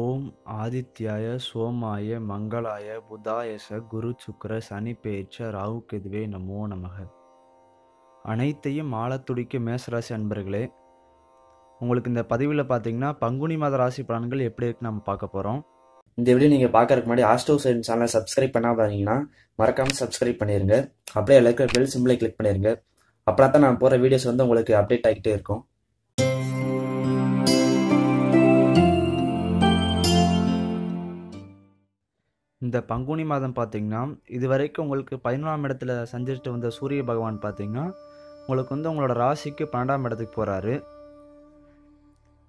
ஓம் ஆதித்யாய சோமாய மங்களாய புதாயச குரு சுக்கர சனி பேச்ச ராகு கேதுவே நமோ நமக. அனைத்தையும் ஆழத்துடிக்க மேசராசி அன்பர்களே உங்களுக்கு இந்த பதிவில் பார்த்தீங்கன்னா பங்குனி மாத ராசி பலன்கள் எப்படி இருக்குன்னு நம்ம பார்க்க போகிறோம் இந்த வீடியோ நீங்கள் பார்க்கறதுக்கு முன்னாடி ஆஸ்டோ சைன் சேனலை சப்ஸ்கிரைப் பண்ணாம பார்த்தீங்கன்னா மறக்காமல் சப்ஸ்கிரைப் பண்ணிடுங்க அப்படியே எல்லாருக்கும் பெல் சிம்பிளை கிளிக் பண்ணிடுங்க அப்புறம் தான் நான் போகிற வீடியோஸ் வந்து உங்களுக்கு அப்டேட் ஆகிட்டே இருக்கும். இந்த பங்குனி மாதம் பார்த்தீங்கன்னா இது வரைக்கும் உங்களுக்கு பதினொன்றாம் இடத்துல சஞ்சரித்து வந்த சூரிய பகவான் பார்த்தீங்கன்னா உங்களுக்கு வந்து உங்களோட ராசிக்கு பன்னெண்டாம் இடத்துக்கு போகிறாரு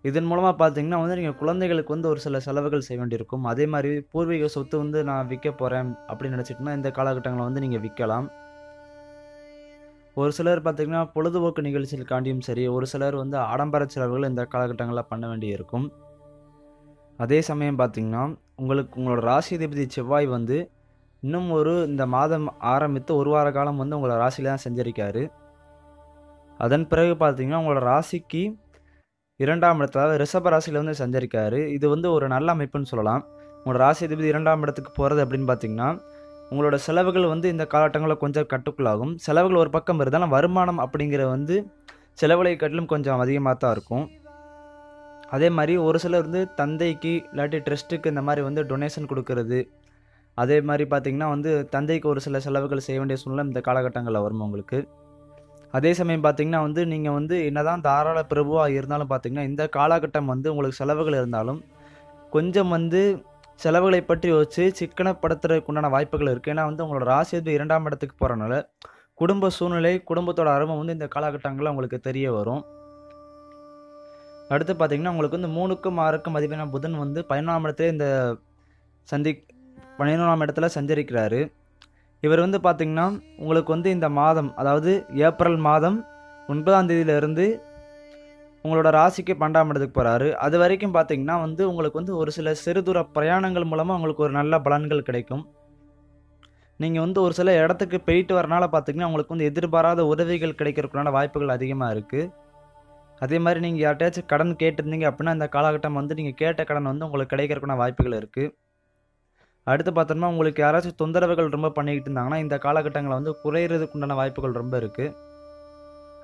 இதன் மூலமாக பார்த்தீங்கன்னா வந்து நீங்கள் குழந்தைகளுக்கு வந்து ஒரு சில செலவுகள் செய்ய வேண்டியிருக்கும். அதே மாதிரி பூர்வீக சொத்து வந்து நான் விற்க போகிறேன் அப்படின்னு நினச்சிட்டுனா இந்த காலகட்டங்களில் வந்து நீங்கள் விற்கலாம். ஒரு சிலர் பார்த்திங்கன்னா பொழுதுபோக்கு நிகழ்ச்சிகளுக்காண்டியும் சரி ஒரு சிலர் வந்து ஆடம்பர செலவுகள் இந்த காலகட்டங்களில் பண்ண வேண்டியிருக்கும். அதே சமயம் பார்த்தீங்கன்னா உங்களுக்கு உங்களோட ராசி அதிபதி செவ்வாய் வந்து இன்னும் ஒரு இந்த மாதம் ஆரம்பித்து ஒரு வார காலம் வந்து உங்களோட ராசியில தான் செஞ்சிருக்காரு. அதன் பிறகு பார்த்தீங்கன்னா உங்களோட ராசிக்கு இரண்டாம் இடத்துல ரிஷப ராசியில் வந்து செஞ்சிருக்காரு. இது வந்து ஒரு நல்ல அமைப்புன்னு சொல்லலாம். உங்களோட ராசி அதிபதி இரண்டாம் இடத்துக்கு போகிறது அப்படின்னு பார்த்தீங்கன்னா உங்களோட செலவுகள் வந்து இந்த காலகட்டங்களில் கொஞ்சம் கட்டுக்குள்ளாகும். செலவுகள் ஒரு பக்கம் இருந்தாலும் வருமானம் அப்படிங்கிற வந்து செலவுகளை கட்டிலும் கொஞ்சம் அதிகமாக தான் இருக்கும். அதே மாதிரி ஒரு சிலர் வந்து தந்தைக்கு இல்லாட்டி ட்ரஸ்ட்டுக்கு இந்த மாதிரி வந்து டொனேஷன் கொடுக்கறது. அதே மாதிரி பார்த்திங்கன்னா வந்து தந்தைக்கு ஒரு சில செலவுகள் செய்ய வேண்டிய சூழ்நிலை இந்த காலகட்டங்களில் வரும் உங்களுக்கு? அதே சமயம் பார்த்திங்கன்னா வந்து நீங்கள் வந்து என்னதான் தாராள பிரபுவாக இருந்தாலும் பார்த்திங்கன்னா இந்த காலகட்டம் வந்து உங்களுக்கு செலவுகள் இருந்தாலும் கொஞ்சம் வந்து செலவுகளை பற்றி யோசிச்சு சிக்கனப்படுத்துறதுக்கு உண்டான வாய்ப்புகள் இருக்குது ஏன்னா வந்து உங்களோட ராசி வந்து இரண்டாம் இடத்துக்கு போகிறனால குடும்ப சூழ்நிலை குடும்பத்தோட அருமை வந்து இந்த காலகட்டங்களில் உங்களுக்கு தெரிய வரும். அடுத்து பார்த்தீங்கன்னா உங்களுக்கு வந்து மூணுக்கும் ஆறுக்கும் மதிப்பான புதன் வந்து பதினொன்றாம் இடத்துல இந்த சந்தி பதினொன்றாம் இடத்துல சஞ்சரிக்கிறாரு. இவர் வந்து பார்த்திங்கன்னா உங்களுக்கு வந்து இந்த மாதம் அதாவது ஏப்ரல் மாதம் ஒன்பதாம் தேதியிலிருந்து உங்களோட ராசிக்கு பன்னெண்டாம் இடத்துக்கு போகிறாரு அது வரைக்கும் பார்த்தீங்கன்னா வந்து உங்களுக்கு வந்து ஒரு சில சிறு தூர பிரயாணங்கள் மூலமாக உங்களுக்கு ஒரு நல்ல பலன்கள் கிடைக்கும். நீங்கள் வந்து ஒரு சில இடத்துக்கு போயிட்டு வரனால பார்த்தீங்கன்னா உங்களுக்கு வந்து எதிர்பாராத உதவிகள் கிடைக்கிறதுக்குண்டான வாய்ப்புகள் அதிகமாக இருக்குது அதே மாதிரி நீங்கள் யார்கிட்டயாச்சும் கடன் கேட்டிருந்தீங்க அப்படின்னா இந்த காலகட்டம் வந்து நீங்கள் கேட்ட கடன் வந்து உங்களுக்கு கிடைக்கிறதுக்கான வாய்ப்புகள் இருக்குது அடுத்து பார்த்தோம்னா உங்களுக்கு யாராச்சும் தொந்தரவுகள் ரொம்ப பண்ணிக்கிட்டு இருந்தாங்கன்னா இந்த காலகட்டங்களில் வந்து குறையிறதுக்கு உண்டான வாய்ப்புகள் ரொம்ப இருக்குது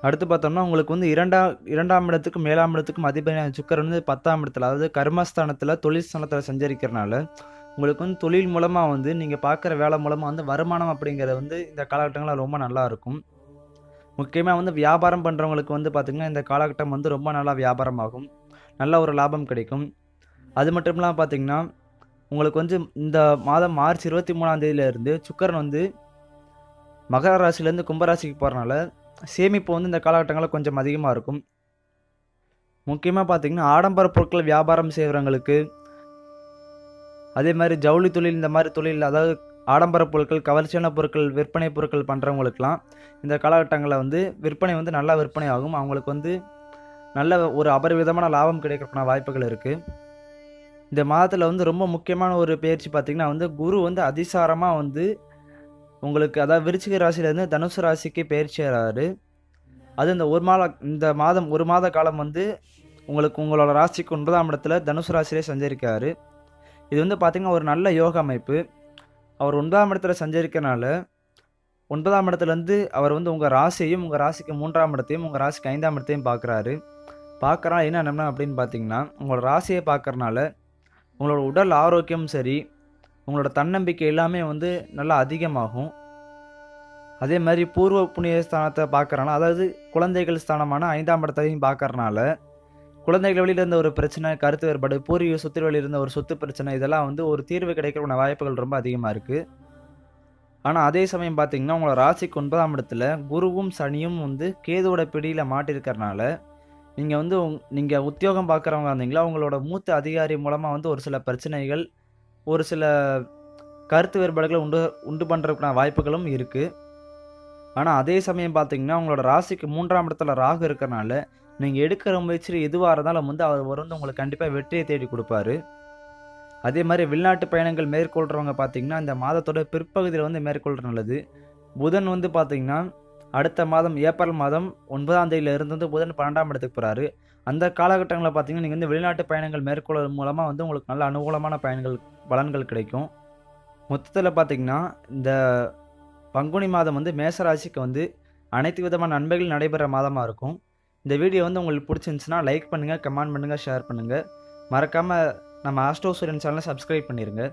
அடுத்து பார்த்தோம்னா உங்களுக்கு வந்து இரண்டாம் இரண்டாம் இடத்துக்கும் மேலாம் இடத்துக்கும் அதிபதியான சுக்கர் வந்து பத்தாம் இடத்துல அதாவது கர்மஸ்தானத்தில் தொழில் ஸ்தானத்தில் சஞ்சரிக்கிறனால உங்களுக்கு வந்து தொழில் மூலமாக வந்து நீங்கள் பார்க்குற வேலை மூலமாக வந்து வருமானம் அப்படிங்கிறது வந்து இந்த காலகட்டங்களில் ரொம்ப நல்லாயிருக்கும் முக்கியமாக வந்து வியாபாரம் பண்ணுறவங்களுக்கு வந்து பார்த்திங்கன்னா இந்த காலகட்டம் வந்து ரொம்ப நல்லா வியாபாரம் ஆகும் நல்ல ஒரு லாபம் கிடைக்கும். அது மட்டும் இல்லாமல் பார்த்திங்கன்னா உங்களுக்கு வந்து இந்த மாதம் மார்ச் இருபத்தி மூணாம் தேதியிலேருந்து சுக்கரன் வந்து மகர ராசிலேருந்து கும்பராசிக்கு போகிறனால சேமிப்பு வந்து இந்த காலகட்டங்களில் கொஞ்சம் அதிகமாக இருக்கும். முக்கியமாக பார்த்திங்கன்னா ஆடம்பர பொருட்கள் வியாபாரம் செய்கிறவங்களுக்கு அதே மாதிரி ஜவுளி தொழில் இந்த மாதிரி தொழில் அதாவது ஆடம்பர பொருட்கள் கவர்ச்சியான பொருட்கள் விற்பனை பொருட்கள் பண்ணுறவங்களுக்குலாம் இந்த காலகட்டங்களில் வந்து விற்பனை வந்து நல்லா விற்பனை ஆகும். அவங்களுக்கு வந்து நல்ல ஒரு அபரிவிதமான லாபம் கிடைக்கிறதுக்கான வாய்ப்புகள் இருக்குது இந்த மாதத்தில் வந்து ரொம்ப முக்கியமான ஒரு பயிற்சி பார்த்திங்கன்னா வந்து குரு வந்து அதிசாரமாக வந்து உங்களுக்கு அதாவது விருச்சிக ராசியிலேருந்து தனுசு ராசிக்கு பயிற்சி ஆகிறாரு அது இந்த ஒரு மாத இந்த மாதம் ஒரு மாத காலம் வந்து உங்களுக்கு உங்களோட ராசிக்கு ஒன்பதாம் இடத்துல தனுசு ராசியிலே சஞ்சரிக்காரு இது வந்து பார்த்திங்கன்னா ஒரு நல்ல யோக அமைப்பு. அவர் ஒன்பதாம் இடத்துல சஞ்சரிக்கனால ஒன்பதாம் இடத்துலேருந்து அவர் வந்து உங்கள் ராசியையும் உங்கள் ராசிக்கு மூன்றாம் இடத்தையும் உங்கள் ராசிக்கு ஐந்தாம் இடத்தையும் பார்க்குறாரு பார்க்குறா என்ன நம்ம அப்படின்னு பார்த்தீங்கன்னா உங்களோட ராசியை பார்க்குறனால உங்களோட உடல் ஆரோக்கியமும் சரி உங்களோட தன்னம்பிக்கை எல்லாமே வந்து நல்லா அதிகமாகும். அதே மாதிரி பூர்வ புண்ணிய ஸ்தானத்தை பார்க்குறனால அதாவது குழந்தைகள் ஸ்தானமான ஐந்தாம் இடத்தையும் பார்க்குறனால குழந்தைகள் வழியில் இருந்த ஒரு பிரச்சனை கருத்து வேறுபாடு பூர்வீக சொத்து வழியில் இருந்த ஒரு சொத்து பிரச்சனை இதெல்லாம் வந்து ஒரு தீர்வு கிடைக்கிற வாய்ப்புகள் ரொம்ப அதிகமாக இருக்குது ஆனால் அதே சமயம் பார்த்தீங்கன்னா உங்களோட ராசிக்கு ஒன்பதாம் இடத்துல குருவும் சனியும் வந்து கேதுவோட பிடியில் மாட்டிருக்கிறனால நீங்கள் வந்து நீங்கள் உத்தியோகம் பார்க்குறவங்க இருந்தீங்களா உங்களோட மூத்த அதிகாரி மூலமாக வந்து ஒரு சில பிரச்சனைகள் ஒரு சில கருத்து வேறுபாடுகளை உண்டு உண்டு பண்ணுறதுக்கான வாய்ப்புகளும் இருக்குது ஆனால் அதே சமயம் பார்த்தீங்கன்னா உங்களோட ராசிக்கு மூன்றாம் இடத்துல ராகு இருக்கிறனால நீங்கள் எடுக்கிற முயற்சி எதுவாக இருந்தாலும் வந்து அவர் வந்து உங்களுக்கு கண்டிப்பாக வெற்றியை தேடி கொடுப்பாரு. அதே மாதிரி வெளிநாட்டு பயணங்கள் மேற்கொள்கிறவங்க பார்த்தீங்கன்னா இந்த மாதத்தோட பிற்பகுதியில் வந்து மேற்கொள்கிற நல்லது. புதன் வந்து பார்த்தீங்கன்னா அடுத்த மாதம் ஏப்ரல் மாதம் ஒன்பதாம் தேதியிலிருந்து வந்து புதன் பன்னெண்டாம் இடத்துக்கு போகிறாரு அந்த காலகட்டங்களில் பார்த்தீங்கன்னா நீங்கள் வந்து வெளிநாட்டு பயணங்கள் மேற்கொள்வது மூலமாக வந்து உங்களுக்கு நல்ல அனுகூலமான பயன்கள் பலன்கள் கிடைக்கும். மொத்தத்தில் பார்த்தீங்கன்னா இந்த பங்குனி மாதம் வந்து மேசராசிக்கு வந்து அனைத்து விதமான நன்மைகள் நடைபெற மாதமாக இருக்கும். இந்த வீடியோ வந்து உங்களுக்கு பிடிச்சிருந்துச்சுன்னா லைக் பண்ணுங்கள் கமெண்ட் பண்ணுங்கள் ஷேர் பண்ணுங்கள் மறக்காமல் நம்ம ஆஸ்ட்ரோ சூரியன் சேனலை சப்ஸ்கிரைப் பண்ணிடுங்க